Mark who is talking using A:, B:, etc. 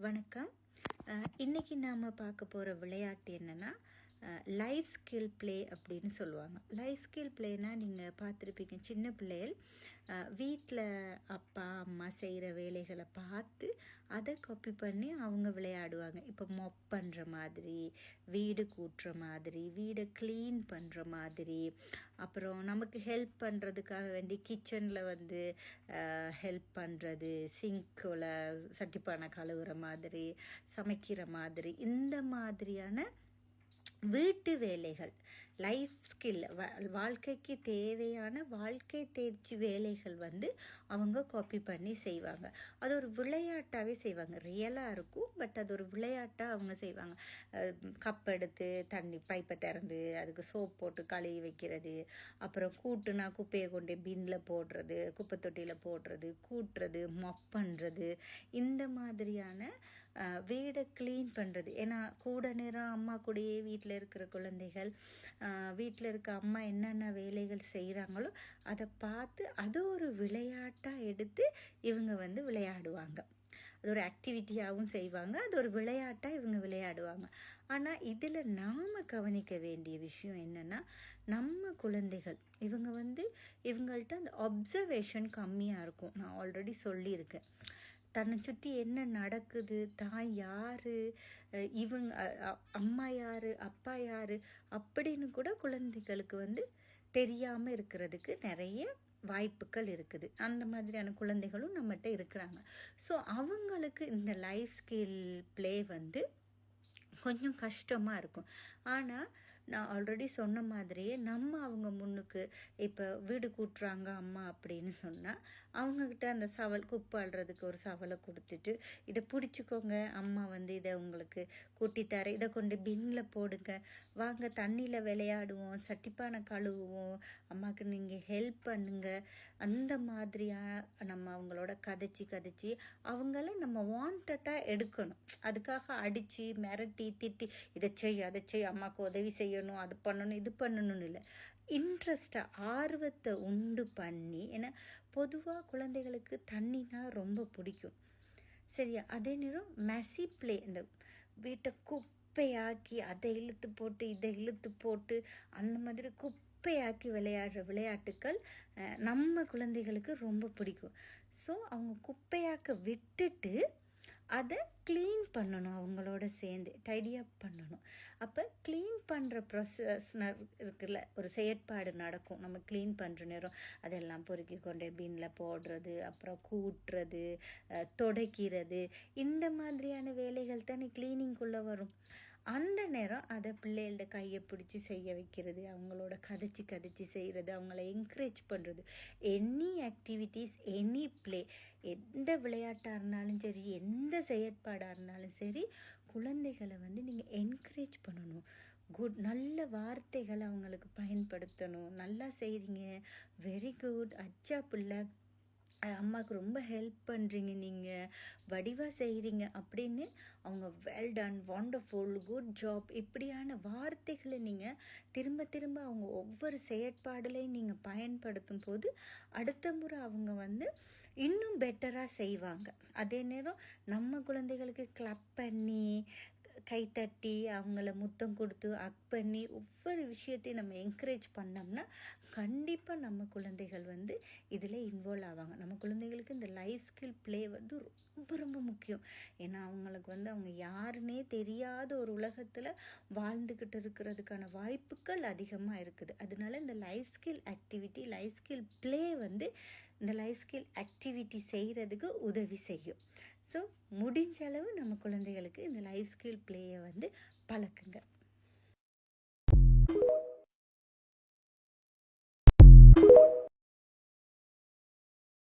A: வணக்கம். இன்றைக்கி இன்னைக்கு நாம் பார்க்க போகிற விளையாட்டு என்னென்னா லைஃப் ஸ்கில் ப்ளே அப்படின்னு சொல்லுவாங்க. லைஃப் ஸ்கில் ப்ளேனால் நீங்கள் பார்த்துருப்பீங்க சின்ன பிள்ளைகள் வீட்டில் அப்பா அம்மா செய்கிற வேலைகளை பார்த்து அதை காப்பி பண்ணி அவங்க விளையாடுவாங்க. இப்போ மொப் பண்ணுற மாதிரி வீடு கூட்டுற மாதிரி வீடை க்ளீன் பண்ணுற மாதிரி அப்புறம் நமக்கு ஹெல்ப் பண்ணுறதுக்காக வேண்டி கிச்சனில் வந்து ஹெல்ப் பண்ணுறது சிங்க்கில் சட்டிப்பானை கழுவுற மாதிரி சமைக்கிற மாதிரி இந்த மாதிரியான வீட்டு வேலைகள். லைஃப் ஸ்கில் வாழ்க்கைக்கு தேவையான வாழ்க்கை தேர்ச்சி வேலைகள் வந்து அவங்க காப்பி பண்ணி செய்வாங்க. அது ஒரு விளையாட்டாகவே செய்வாங்க. ரியலாக இருக்கும் பட் அது ஒரு விளையாட்டாக அவங்க செய்வாங்க. கப் எடுத்து தண்ணி பைப்பை திறந்து அதுக்கு சோப் போட்டு கழுவி வைக்கிறது. அப்புறம் கூட்டுனா குப்பையை கொண்டு பின்னில் போடுறது குப்பை தொட்டியில் போடுறது கூட்டுறது மொப் பண்ணுறது இந்த மாதிரியான வீடை க்ளீன் பண்ணுறது ஏன்னா கூட நேரம் அம்மா கூடயே வீட்டில் இருக்கிற குழந்தைகள் வீட்டில் இருக்க அம்மா என்னென்ன வேலைகள் செய்கிறாங்களோ அதை பார்த்து அது ஒரு விளையாட்டாக எடுத்து இவங்க வந்து விளையாடுவாங்க. அது ஒரு ஆக்டிவிட்டியாகவும் செய்வாங்க. அது ஒரு விளையாட்டாக இவங்க விளையாடுவாங்க. ஆனால் இதில் நாம் கவனிக்க வேண்டிய விஷயம் என்னென்னா நம்ம குழந்தைகள் இவங்க வந்து இவங்கள்ட்ட அந்த அப்சர்வேஷன் கம்மியாக இருக்கும். நான் ஆல்ரெடி சொல்லியிருக்கேன். தன்னை சுற்றி என்ன நடக்குது? தான் யார்? இவங்க அம்மா யார்? அப்பா யார்? அப்படின்னு கூட குழந்தைகளுக்கு வந்து தெரியாமல் இருக்கிறதுக்கு நிறைய வாய்ப்புகள் இருக்குது. அந்த மாதிரியான குழந்தைகளும் நம்மகிட்ட இருக்கிறாங்க. ஸோ அவங்களுக்கு இந்த லைஃப் ஸ்கில் ப்ளே வந்து கொஞ்சம் கஷ்டமாக இருக்கும். ஆனால் நான் ஆல்ரெடி சொன்ன மாதிரியே நம்ம அவங்க முன்னுக்கு இப்போ வீடு கூட்டுறாங்க அம்மா அப்படின்னு சொன்னால் அவங்கக்கிட்ட அந்த சவல் குப்பை ஒரு சவலை கொடுத்துட்டு இதை பிடிச்சிக்கோங்க அம்மா வந்து இதை உங்களுக்கு கூட்டித்தர இதை கொண்டு பின்னில் போடுங்க. வாங்க தண்ணியில் விளையாடுவோம் சட்டிப்பானை கழுவுவோம். அம்மாவுக்கு நீங்கள் ஹெல்ப் பண்ணுங்க. அந்த மாதிரியாக நம்ம அவங்களோட கதைச்சி கதைச்சி அவங்கள நம்ம வாண்டட்டாக எடுக்கணும். அதுக்காக அடித்து மிரட்டி திட்டி இதை செய் அதை செய் அம்மாவுக்கு உதவி செய்யணும் அது பண்ணணும் இது பண்ணணும்னு இல்லை. இன்ட்ரெஸ்ட்டாக ஆர்வத்தை உண்டு பண்ணி ஏன்னா பொதுவாக குழந்தைகளுக்கு தண்ணினா ரொம்ப பிடிக்கும். சரியா? அதே நேரம் மெசி ப்ளே இந்த வீட்டை குப்பையாக்கி அதை இழுத்து போட்டு இதை இழுத்து போட்டு அந்த மாதிரி குப்பையாக்கி விளையாடுற விளையாட்டுக்கள் நம்ம குழந்தைகளுக்கு ரொம்ப பிடிக்கும். ஸோ அவங்க குப்பையாக்க விட்டுட்டு அதை க்ளீன் பண்ணணும் அவங்களோட சேர்ந்து டைடியப் பண்ணணும். அப்போ க்ளீன் பண்ணுற ப்ரொசஸ் இருக்குல்ல ஒரு செயற்பாடு நடக்கும். நம்ம க்ளீன் பண்ணுற நேரம் அதெல்லாம் பொறுக்கி கொண்டு பீனில் போடுறது அப்புறம் கூட்டுறது அஹ், துடைக்கிறது இந்த மாதிரியான வேலைகள் தானே க்ளீனிங்குள்ளே வரும். அந்த நேரம் அதை பிள்ளைகளோட கையை பிடிச்சி செய்ய வைக்கிறது அவங்களோட கதைச்சி கதைச்சி செய்கிறது அவங்கள என்கரேஜ் பண்ணுறது எனி ஆக்டிவிட்டீஸ் எனி ப்ளே எந்த விளையாட்டாக இருந்தாலும் சரி எந்த செயற்பாடாக இருந்தாலும் சரி குழந்தைகளை வந்து நீங்கள் என்கரேஜ் பண்ணணும். குட் நல்ல வார்த்தைகளை அவங்களுக்கு பயன்படுத்தணும். நல்லா செய்கிறீங்க வெரி குட் அச்சா பிள்ளை. அம்மாவுக்கு ரொம்ப ஹெல்ப் பண்ணுறீங்க நீங்கள் வடிவாக செய்கிறீங்க அப்படின்னு அவங்க well done wonderful good job இப்படியான வார்த்தைகளை நீங்கள் திரும்ப திரும்ப அவங்க ஒவ்வொரு செயற்பாடுலையும் நீங்கள் பயன்படுத்தும் போது அடுத்த முறை அவங்க வந்து இன்னும் பெட்டராக செய்வாங்க. அதே நேரம் நம்ம குழந்தைகளுக்கு கிளப் பண்ணி கைத்தட்டி அவங்கள முத்தம் கொடுத்து அக் பண்ணி ஒவ்வொரு விஷயத்தையும் நம்ம என்கரேஜ் பண்ணோம்னா கண்டிப்பாக நம்ம குழந்தைகள் வந்து இதில் இன்வால்வ் ஆவாங்க. நம்ம குழந்தைகளுக்கு இந்த லைஃப் ஸ்கில் ப்ளே வந்து ரொம்ப ரொம்ப முக்கியம். ஏன்னா அவங்களுக்கு வந்து அவங்க யாருன்னே தெரியாத ஒரு உலகத்தில் வாழ்ந்துக்கிட்டு இருக்கிறதுக்கான வாய்ப்புகள் அதிகமாக இருக்குது. அதனால இந்த life skill activity life skill play வந்து இந்த லைஃப் ஸ்கில் ஆக்டிவிட்டி செய்கிறதுக்கு உதவி செய்யும். ஸோ முடிஞ்ச அளவு நம்ம குழந்தைகளுக்கு இந்த லைஃப் ஸ்கில் ப்ளேயை வந்து பழக்குங்க.